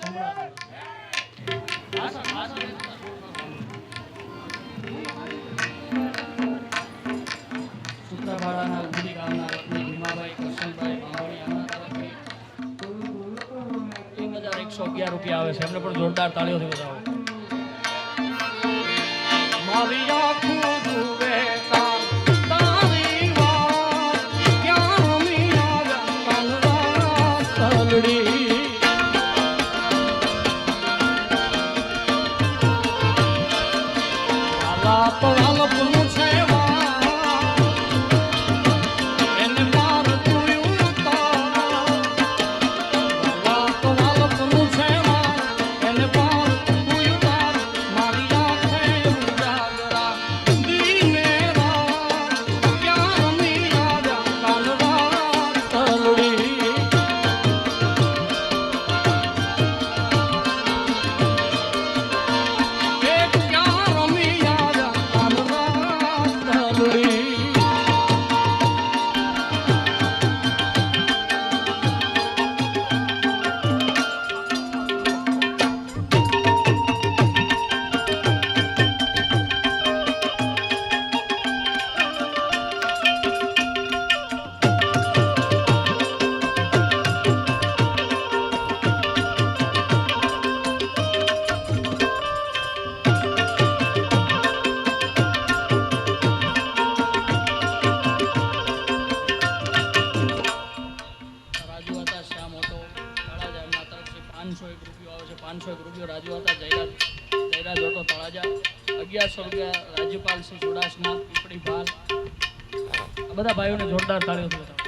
એક હજાર એકસો અગિયાર રૂપિયા આવે છે. એમને પણ જોરદાર તાળીઓથી બતાવો મારી પાંચસો રૂપિયો રાજુ હતા, જયરાજ જયરાજ હતો તળાજા. અગિયારસો રૂપિયા રાજ્યપાલ શ્રી ચુડાસમા પીપળી ભાલ. બધા ભાઈઓને જોરદાર બતાવો